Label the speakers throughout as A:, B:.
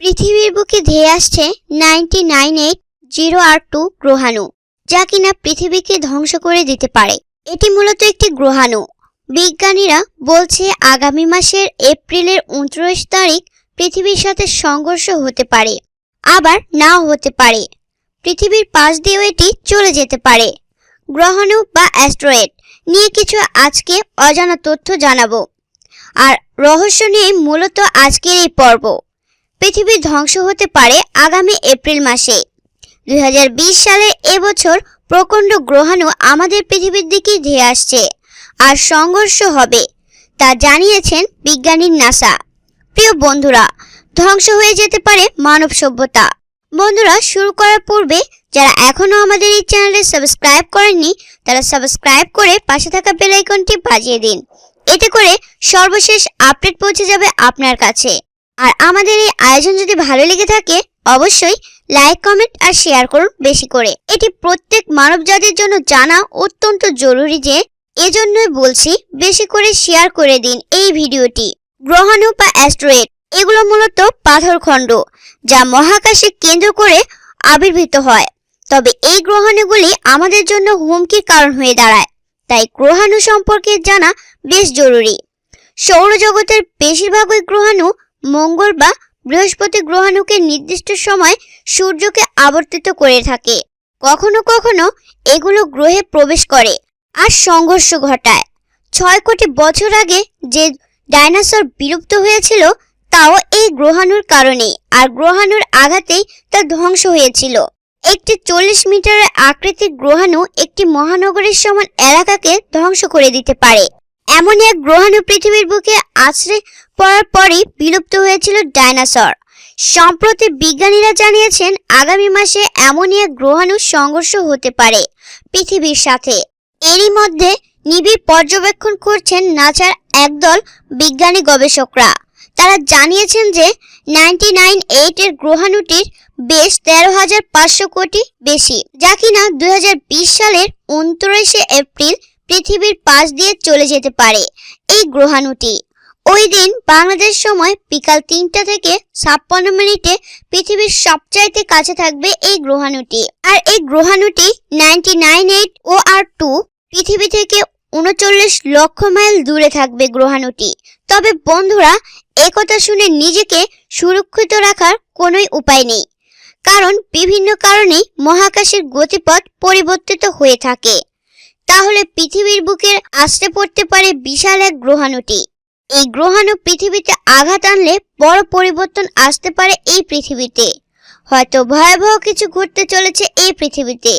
A: পৃথিবীর বুকে ধেয়ে আসছে ninety nine eight zero R two গ্রহাণু, যা কিনা পৃথিবীকে ধ্বংস করে দিতে পারে। এটি মূলত একটি গ্রহাণু। বিজ্ঞানীরা বলছে আগামী মাসের এপ্রিলের উনত্রিশ তারিখ পৃথিবীর সাথে সংঘর্ষ হতে পারে, আবার নাও হতে পারে। পৃথিবীর পাশ দিয়েও এটি চলে যেতে পারে। গ্রহাণু বা অ্যাস্ট্রয়েড নিয়ে কিছু আজকে অজানা তথ্য জানাব। আর রহস্য নিয়ে মূলত আজকের এই পর্ব। পৃথিবী ধ্বংস হতে পারে আগামী এপ্রিল মাসে। দু হাজার বিশ সালের এবছর প্রচণ্ড গ্রহাণু আমাদের পৃথিবীর দিকেই ধেয়ে আসছে আর সংঘর্ষ হবে, তা জানিয়েছেন বিজ্ঞানী নাসা। প্রিয় বন্ধুরা, ধ্বংস হয়ে যেতে পারে মানব সভ্যতা। বন্ধুরা, শুরু করার পূর্বে যারা এখনও আমাদের এই চ্যানেলে সাবস্ক্রাইব করেননি, তারা সাবস্ক্রাইব করে পাশে থাকা বেল আইকনটি বাজিয়ে দিন। এতে করে সর্বশেষ আপডেট পৌঁছে যাবে আপনার কাছে। আর আমাদের এই আয়োজন যদি ভালো লেগে থাকে, অবশ্যই লাইক কমেন্ট আর শেয়ার করুন বেশি করে। এটি প্রত্যেক মানব জাতির জন্য জানা অত্যন্ত জরুরি যে, এজন্যই বলছি বেশি করে শেয়ার করে দিন এই ভিডিওটি। গ্রহাণু বা অ্যাস্ট্রয়েড এগুলো মূলত পাথরখণ্ড যা মহাকাশে কেন্দ্র করে আবির্ভূত হয়। তবে এই গ্রহাণুগুলি আমাদের জন্য হুমকির কারণ হয়ে দাঁড়ায়, তাই গ্রহাণু সম্পর্কে জানা বেশ জরুরি। সৌরজগতের বেশিরভাগই গ্রহাণু মঙ্গল বা বৃহস্পতি গ্রহাণুকে নির্দিষ্ট সময় সূর্যকে আবর্তিত করে থাকে। কখনো কখনো এগুলো গ্রহে প্রবেশ করে আর সংঘর্ষ ঘটায়। ছয় কোটি বছর আগে যে ডাইনোসর বিলুপ্ত হয়েছিল, তাও এই গ্রহাণুর কারণে, আর গ্রহাণুর আঘাতেই তা ধ্বংস হয়েছিল। একটি চল্লিশ মিটারের আকৃতির গ্রহাণু একটি মহানগরের সমান এলাকাকে ধ্বংস করে দিতে পারে। এমন এক গ্রহাণু পৃথিবীর বুকে আছড়ে পড়ার পরই বিলুপ্ত হয়েছিল ডাইনোসর। সম্প্রতি বিজ্ঞানীরা জানিয়েছেন, আগামী মাসে এমনই এক গ্রহাণু সংঘর্ষ হতে পারে পৃথিবীর সাথে। এরই মধ্যে নিবিড় পর্যবেক্ষণ করছেন নাসার একদল বিজ্ঞানী গবেষকরা। তারা জানিয়েছেন যে, নাইনটি নাইন এইট এর গ্রহাণুটির বেশ তেরো হাজার পাঁচশো কোটি বেশি, যা কিনা দুই হাজার বিশ সালের উনত্রিশে এপ্রিল পৃথিবীর পাশ দিয়ে চলে যেতে পারে এই গ্রহাণুটি। ওই দিন বাংলাদেশ সময় বিকাল তিনটা থেকে ছাপ্পান্ন মিনিটে পৃথিবীর সবচাইতে কাছে থাকবে এই গ্রহাণুটি। আর এই গ্রহাণুটি ninety nine eight O R two পৃথিবী থেকে উনচল্লিশ লক্ষ মাইল দূরে থাকবে গ্রহাণুটি। তবে বন্ধুরা একথা শুনে নিজেকে সুরক্ষিত রাখার কোনোই উপায় নেই। কারণ বিভিন্ন কারণে মহাকাশের গতিপথ পরিবর্তিত হয়ে থাকে। তাহলে পৃথিবীর বুকের আসতে পড়তে পারে বিশাল এক গ্রহাণুটি। এই গ্রহাণু পৃথিবীতে আঘাত আনলে বড় পরিবর্তন আসতে পারে এই পৃথিবীতে। হয়তো ভয়াবহ কিছু ঘটতে চলেছে এই পৃথিবীতে।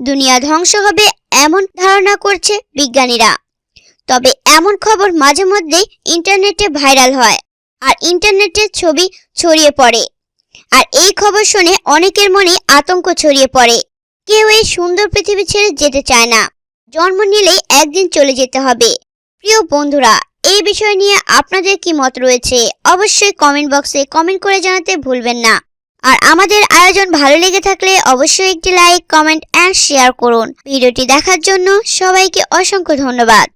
A: দুনিয়া ধ্বংস হবে এমন ধারণা করছে বিজ্ঞানীরা। তবে এমন খবর মাঝে মধ্যেই ইন্টারনেটে ভাইরাল হয় আর ইন্টারনেটে ছবি ছড়িয়ে পড়ে। আর এই খবর শুনে অনেকের মনে আতঙ্ক ছড়িয়ে পড়ে। কেউ এই সুন্দর পৃথিবী ছেড়ে যেতে চায় না। জন্ম নিলেই একদিন চলে যেতে হবে। প্রিয় বন্ধুরা, এই বিষয় নিয়ে আপনাদের কি মত রয়েছে? অবশ্যই কমেন্ট বক্সে কমেন্ট করে জানাতে ভুলবেন না। আর আমাদের আয়োজন ভালো লেগে থাকলে অবশ্যই একটি লাইক কমেন্ট অ্যান্ড শেয়ার করুন। ভিডিওটি দেখার জন্য সবাইকে অসংখ্য ধন্যবাদ।